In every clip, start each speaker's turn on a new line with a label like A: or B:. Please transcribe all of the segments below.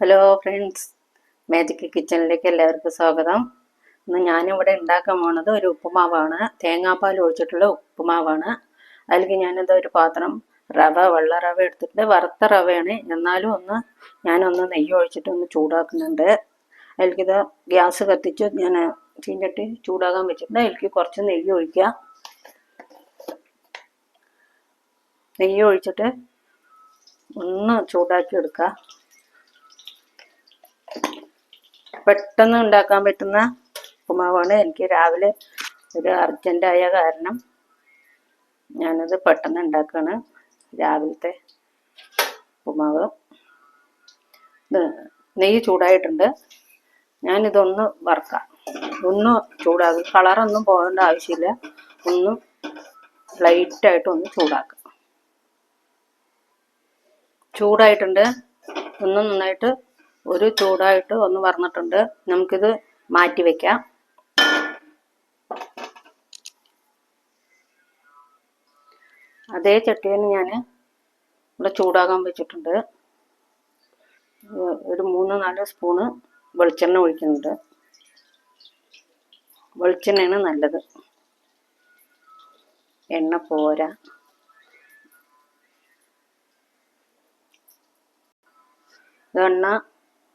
A: Hello friends magic കിച്ചണിലേക്ക് എല്ലാവർക്കും സ്വാഗതം. ഇന്ന് ഞാനിവിടെ ഉണ്ടാക്കാൻ പോണത് ഒരു ഉപ്പുമാവാണ്. തേങ്ങാപ്പാൽ ഒഴിച്ചിട്ടുള്ള ഉപ്പുമാവാണ്. അതിലേക്ക് ഞാനിത് ഒരു പാത്രം റവ വെള്ള റവ എടുത്തിട്ട് വറുത്ത റവയാണ്. എന്നാലും ഒന്ന് ഞാനൊന്ന് നെയ്യ് ഒഴിച്ചിട്ട് ഒന്ന് ചൂടാക്കുന്നുണ്ട്. അതിലേക്കിത് ഗ്യാസ് കത്തിച്ച് ഞാൻ ചീഞ്ചട്ടി ചൂടാകാൻ വെച്ചിട്ടുണ്ട്. അതിലേക്ക് കുറച്ച് നെയ്യ് ഒഴിക്കുക. നെയ്യ് ഒഴിച്ചിട്ട് ഒന്ന് ചൂടാക്കി എടുക്കുക. പെട്ടെന്ന് ഉണ്ടാക്കാൻ പറ്റുന്ന ഉപ്പുമാവാണ്. എനിക്ക് രാവിലെ ഒരു അർജന്റായ കാരണം ഞാനത് പെട്ടെന്ന് ഉണ്ടാക്കുകയാണ് രാവിലത്തെ ഉപ്പുമാവ്. നെയ്യ് ചൂടായിട്ടുണ്ട്. ഞാനിതൊന്ന് വറുക്കാം. ഒന്ന് ചൂടാക്കും. കളറൊന്നും പോകേണ്ട ആവശ്യമില്ല. ഒന്ന് ലൈറ്റായിട്ട് ഒന്ന് ചൂടാക്കുക ചൂടായിട്ടുണ്ട്. ഒന്ന് നന്നായിട്ട് ഒരു ചൂടായിട്ട് ഒന്ന് വറന്നിട്ടുണ്ട്. നമുക്കിത് മാറ്റി വെക്കാം. അതേ ചട്ടിയിൽ ഞാൻ ഇവിടെ ചൂടാകാൻ വെച്ചിട്ടുണ്ട്. ഒരു മൂന്ന് നാല് സ്പൂണ് വെളിച്ചെണ്ണ ഒഴിക്കുന്നുണ്ട്. വെളിച്ചെണ്ണയാണ് നല്ലത്. എണ്ണ പോരാ. എണ്ണ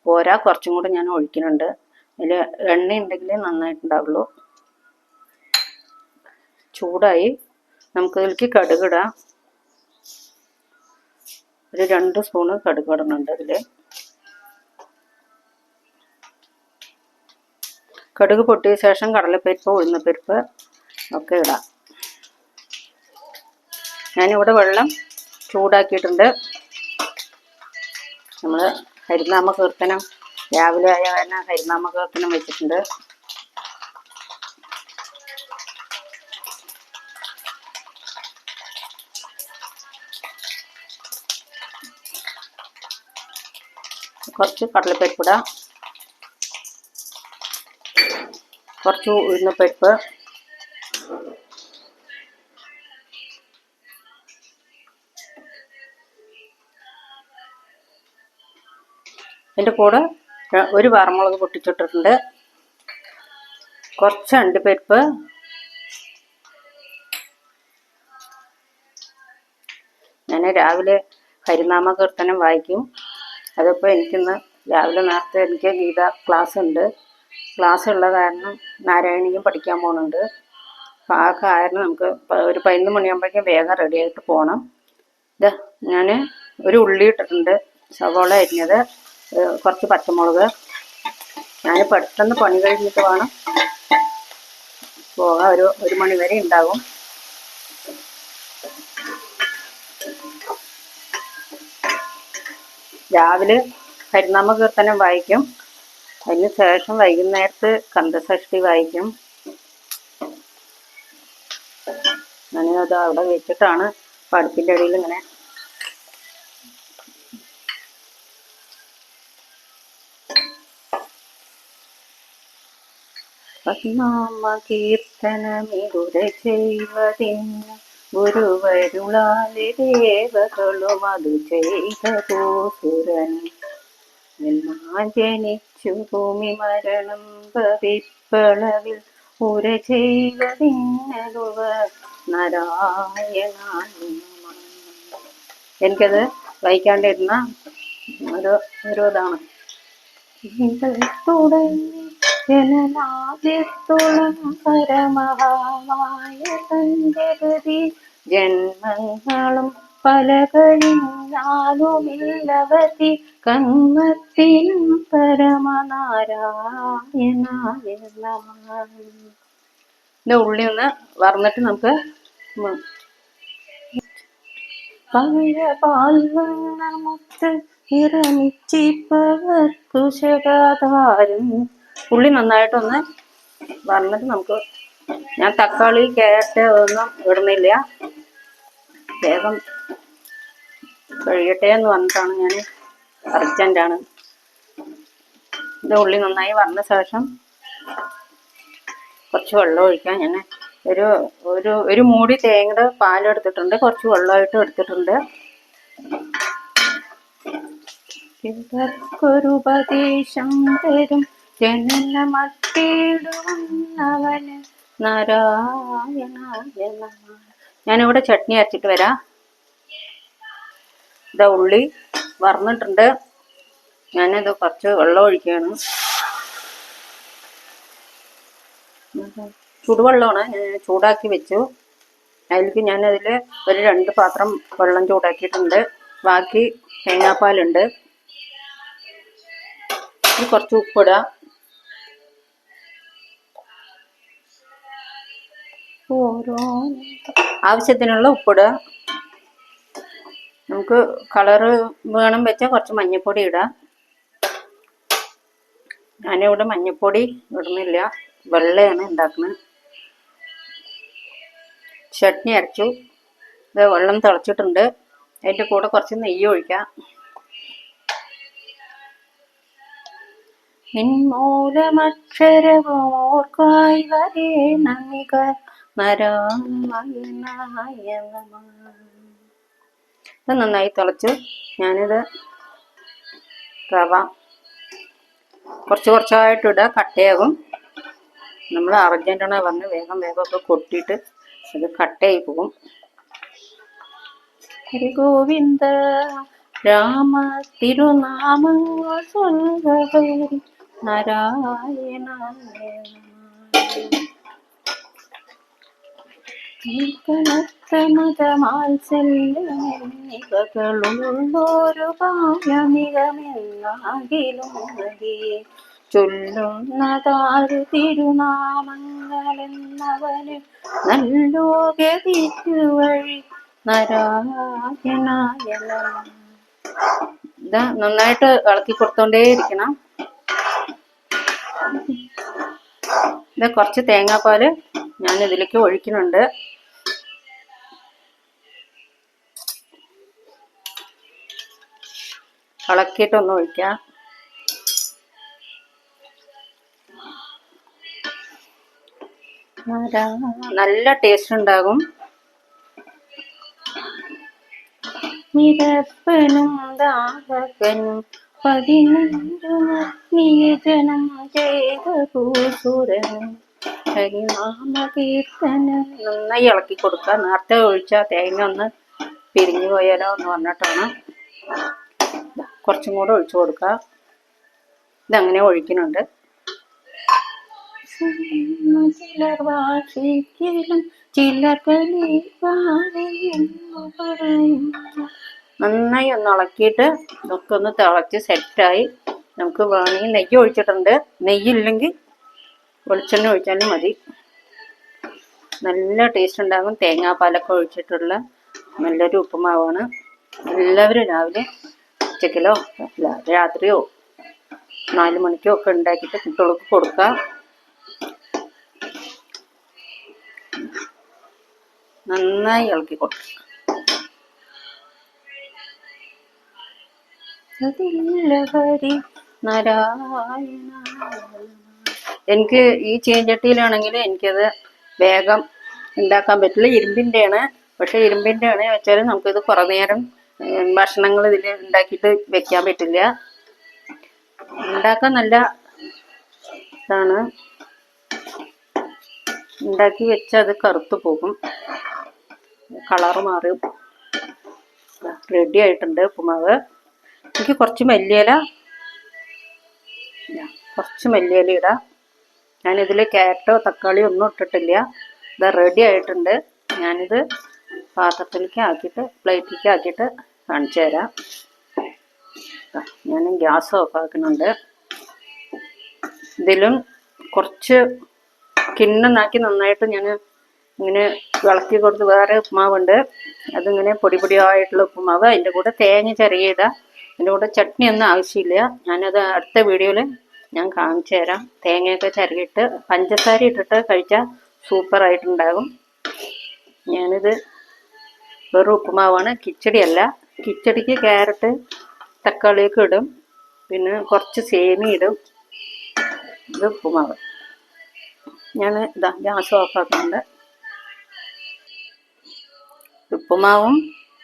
A: പോരാ കുറച്ചും കൂടെ ഞാൻ ഒഴിക്കുന്നുണ്ട്. അതിൽ എണ്ണ ഉണ്ടെങ്കിൽ നന്നായിട്ടുണ്ടാവുള്ളൂ. ചൂടായി നമുക്ക് ഇതിലേക്ക് കടുകിടാം. ഒരു രണ്ട് സ്പൂണ് കടുക് ഇടുന്നുണ്ട് അതിൽ കടുക് പൊട്ടിയ ശേഷം കടലപ്പരിപ്പ് ഉഴുന്നപ്പരിപ്പ് ഒക്കെ ഇടാം. ഞാനിവിടെ വെള്ളം ചൂടാക്കിയിട്ടുണ്ട്. നമ്മൾ ഹരിനാമ കീർത്തനം രാവിലെ ആയ കാരണം ഹരിനാമ കീർത്തനം വെച്ചിട്ടുണ്ട്. കുറച്ച് കടലപ്പരിപ്പിട കുറച്ച് ഉഴുന്നപ്പരിപ്പ് അതിന്റെ കൂടെ ഒരു വറമുളക് പൊട്ടിച്ചിട്ടിട്ടുണ്ട്. കുറച്ച് അണ്ടിപ്പരിപ്പ്. ഞാൻ രാവിലെ ഹരിനാമ കീർത്തനം വായിക്കും. അതിപ്പോൾ എനിക്കിന്ന് രാവിലെ നേരത്തെ എനിക്ക് ഗീത ക്ലാസ് ഉണ്ട് ക്ലാസ് ഉള്ള കാരണം നാരായണിയും പഠിക്കാൻ പോകുന്നുണ്ട് അപ്പോൾ ആ കാരണം നമുക്ക് ഒരു പതിനൊന്ന് മണിയാകുമ്പോഴേക്കും വേഗം റെഡിയായിട്ട് പോകണം ഇത് ഞാൻ ഒരു ഉള്ളി ഇട്ടിട്ടുണ്ട് സവോള അരിഞ്ഞത്. കുറച്ച് പച്ചമുളക്. ഞാൻ പെട്ടെന്ന് പണി കഴിഞ്ഞിട്ട് വേണം. പോകാൻ ഒരു ഒരു മണി വരെ ഉണ്ടാകും രാവിലെ ഹരിനാമ കീർത്തനം വായിക്കും. അതിന് ശേഷം വൈകുന്നേരത്ത് കന്തസഷ്ടി വായിക്കും. ഞാനത് അവിടെ വെച്ചിട്ടാണ് പഠിപ്പിന്റെ ഇടയിൽ ഇങ്ങനെ പത്മാമ കീർത്തനമിടുര ചെയ്വതിന്ന് ഗുരുവരുളാലെ ദേവകളും അത് ചെയ്തതോ സുരനി എല്ലാം ജനിച്ചു ഭൂമി മരണം ഭവിപ്പളവിൽ ഉര ചെയ്തതിന്നുവ നാരായണ എനിക്കത് വായിക്കാണ്ടിരുന്ന ഒരു ഒരു ഇതാണ്. തുടങ്ങി ജനനാദ്യത്തോളം പരമഹാമായ സഞ്ചരതി ജന്മങ്ങളും പല കഴിഞ്ഞാലുമില്ലവതി കന്മത്തിനും പരമനാരായണായ നമഃ ഉള്ളി ഒന്ന് വറന്നിട്ട് നമുക്ക് പഴയ പഴയ പാൽവണ്ണമുത്ത് ഇറമിച്ചിപ്പവർക്കു ശകാതാരം ഉള്ളി നന്നായിട്ടൊന്ന് വറന്നിട്ട് നമുക്ക് ഞാൻ തക്കാളി ക്യാരറ്റ് ഒന്നും ഇടുന്നില്ല. വേഗം കഴിയട്ടെ എന്ന് പറഞ്ഞിട്ടാണ് ഞാൻ അർജന്റാണ് ഇത് ഉള്ളി നന്നായി വന്ന ശേഷം കുറച്ച് വെള്ളം ഒഴിക്കാം. ഞാൻ ഒരു ഒരു ഒരു മൂടി തേങ്ങയുടെ പാലെടുത്തിട്ടുണ്ട് കുറച്ച് വെള്ളമായിട്ട് എടുത്തിട്ടുണ്ട്. ഇവർക്കൊരുപദേശം തരും. ജനന മട്ടിടുന്നവന് നാരായണായ. ഞാനിവിടെ ചട്നി അരച്ചിട്ട് വരാം. ഇതാ ഉള്ളി വറന്നിട്ടുണ്ട്. ഞാനിത് കുറച്ച് വെള്ളം ഒഴിക്കുകയാണ് ചൂടുവെള്ളമാണ്. ഞാൻ ചൂടാക്കി വെച്ചു. അതിലേക്ക് ഞാനതിൽ ഒരു രണ്ട് പാത്രം വെള്ളം ചൂടാക്കിയിട്ടുണ്ട്. ബാക്കി തേങ്ങാപ്പാലുണ്ട്. കുറച്ച് ഉപ്പിടുക ആവശ്യത്തിനുള്ള ഉപ്പിടുക. നമുക്ക് കളറ് വേണം വെച്ചാൽ കുറച്ച് മഞ്ഞൾപ്പൊടി ഇടാം. ഞാനിവിടെ മഞ്ഞൾപ്പൊടി ഇടുന്നില്ല. വെള്ളയാണ് ഉണ്ടാക്കുന്നത് ചട്നി അരച്ചു. ഇത് വെള്ളം തിളച്ചിട്ടുണ്ട്. അതിന്റെ കൂടെ കുറച്ച് നെയ്യ് ഒഴിക്കാം. നിൻമൂലമക്ഷരമോർക്കായി വരേ നന്ദിക ഇത് നന്നായി തിളച്ചു. ഞാനിത് റവ കുറച്ച് കുറച്ചായിട്ട് ഇടുക കട്ടയാകും. നമ്മൾ അർജന്റീന പറഞ്ഞ് വേഗം വേഗമൊക്കെ കൊട്ടിയിട്ട് അത് കട്ടയായി പോകും. ഹരി ഗോവിന്ദ രാമ തിരുനാമങ്ങൾ നാരായണ ുള്ളൊരു ബാലമികമെന്നാകിലും മതിയെ ചൊല്ലുന്നതാരു തിരുനാമങ്ങളെന്നവന് നല്ലോ ഗതിവഴി നാരായണായ. നന്നായിട്ട് ഇളക്കി കൊടുത്തോണ്ടേ ഇരിക്കണം ഇത് കുറച്ച് തേങ്ങാപ്പാൽ ഞാൻ ഇതിലേക്ക് ഒഴിക്കുന്നുണ്ട്. ഇളക്കിയിട്ടൊന്ന് ഒഴിക്കാം. നല്ല ടേസ്റ്റ് ഉണ്ടാകും. നിരപ്പനും ദാഹകനും നിയജനം ചെയ്ത ഹരിനാമ കീർത്തനം നന്നായി ഇളക്കി കൊടുക്കുക നേരത്തെ ഒഴിച്ച തേങ്ങ ഒന്ന് പിരിഞ്ഞു പോയാലോ എന്ന് പറഞ്ഞിട്ടാണ്. കുറച്ചും കൂടെ ഒഴിച്ചു കൊടുക്കുക. ഇതങ്ങനെ ഒഴിക്കുന്നുണ്ട്. ചിലർ വാശിക്കലും ചിലർ. നന്നായി ഒന്ന് ഇളക്കിയിട്ട് ഇതൊക്കെ ഒന്ന് തിളച്ച് സെറ്റായി നമുക്ക് വേണമെങ്കിൽ നെയ്യ് ഒഴിച്ചിട്ടുണ്ട്. നെയ്യില്ലെങ്കിൽ വെളിച്ചെണ്ണ ഒഴിച്ചാലും മതി. നല്ല ടേസ്റ്റ് ഉണ്ടാകും തേങ്ങാപ്പാലൊക്കെ ഒഴിച്ചിട്ടുള്ള നല്ലൊരു ഉപ്പുമാവാണ്. എല്ലാവരും രാവിലെ ഉച്ചക്കിലോ രാത്രിയോ നാല് മണിക്കോ ഒക്കെ ഉണ്ടാക്കിയിട്ട് കുട്ടികൾക്ക് കൊടുക്കാം. നന്നായി ഇളക്കി കൊടുക്കുക നാരായണ എനിക്ക് ഈ ചീഞ്ചട്ടിയിലാണെങ്കിൽ എനിക്കത് വേഗം ഉണ്ടാക്കാൻ പറ്റില്ല. ഇരുമ്പിന്റെയാണ് പക്ഷേ ഇരുമ്പിന്റെ ആണ് വെച്ചാൽ നമുക്കിത് കുറേ നേരം ഭക്ഷണങ്ങൾ ഇതിൽ ഉണ്ടാക്കിയിട്ട് വെക്കാൻ പറ്റില്ല. ഉണ്ടാക്കാൻ നല്ല ഇതാണ്. ഉണ്ടാക്കി വെച്ചാൽ അത് കറുത്ത് പോകും. കളറ് മാറും. റെഡി ആയിട്ടുണ്ട് ഉപ്പുമാവ്. എനിക്ക് കുറച്ച് മല്ലിയില കുറച്ച് മല്ലിയില ഇടാം. ഞാനിതിൽ ക്യാരറ്റോ തക്കാളിയോ ഒന്നും ഇട്ടിട്ടില്ല. ഇത് റെഡി ആയിട്ടുണ്ട്. ഞാനിത് പാത്രത്തിലേക്ക് ആക്കിയിട്ട് പ്ലേറ്റിലേക്ക് ആക്കിയിട്ട് കാണിച്ചു തരാം. ഞാൻ ഗ്യാസ് ഓഫ് ആക്കുന്നുണ്ട്. ഇതിലും കുറച്ച് കിണ്ണനാക്കി നന്നായിട്ട് ഞാൻ ഇങ്ങനെ ഇളക്കി കൊടുത്ത് വേറെ ഉപ്പുമാവുണ്ട് അതിങ്ങനെ പൊടി പൊടിയായിട്ടുള്ള ഉപ്പുമാവ് അതിന്റെ കൂടെ തേങ്ങ ചെറിയ ഇടാം അതിന്റെ കൂടെ ചട്നി ഒന്നും ആവശ്യമില്ല. ഞാനത് അടുത്ത വീഡിയോയിൽ ഞാൻ കാണിച്ചു തരാം. തേങ്ങയൊക്കെ ചിരകിയിട്ട് പഞ്ചസാര ഇട്ടിട്ട് കഴിച്ചാൽ സൂപ്പറായിട്ടുണ്ടാകും ഞാനിത് വെറും ഉപ്പുമാവാണ്. കിച്ചടിയല്ല. കിച്ചടിക്ക് ക്യാരറ്റ് തക്കാളിയൊക്കെ ഇടും. പിന്നെ കുറച്ച് സേമി ഇടും. ഇത് ഉപ്പുമാവ്. ഞാൻ ഇതാ ഗ്യാസ് ഓഫാക്കുന്നുണ്ട് ഉപ്പുമാവും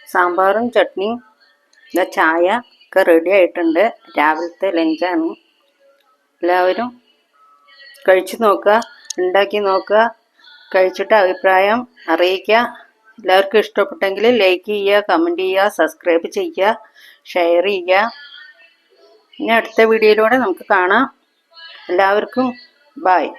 A: സാമ്പാറും ചട്നിയും ഇതാ ചായ ഒക്കെ റെഡി ആയിട്ടുണ്ട്. രാവിലത്തെ ലഞ്ചാണ് എല്ലാവരും കഴിച്ചു നോക്കുക ഉണ്ടാക്കി നോക്കുക കഴിച്ചിട്ട് അഭിപ്രായം അറിയിക്കുക. എല്ലാവർക്കും ഇഷ്ടപ്പെട്ടെങ്കിൽ ലൈക്ക് ചെയ്യുക കമന്റ് ചെയ്യുക സബ്സ്ക്രൈബ് ചെയ്യുക ഷെയർ ചെയ്യുക. ഇനി അടുത്ത വീഡിയോയിലൂടെ നമുക്ക് കാണാം. എല്ലാവർക്കും ബായ്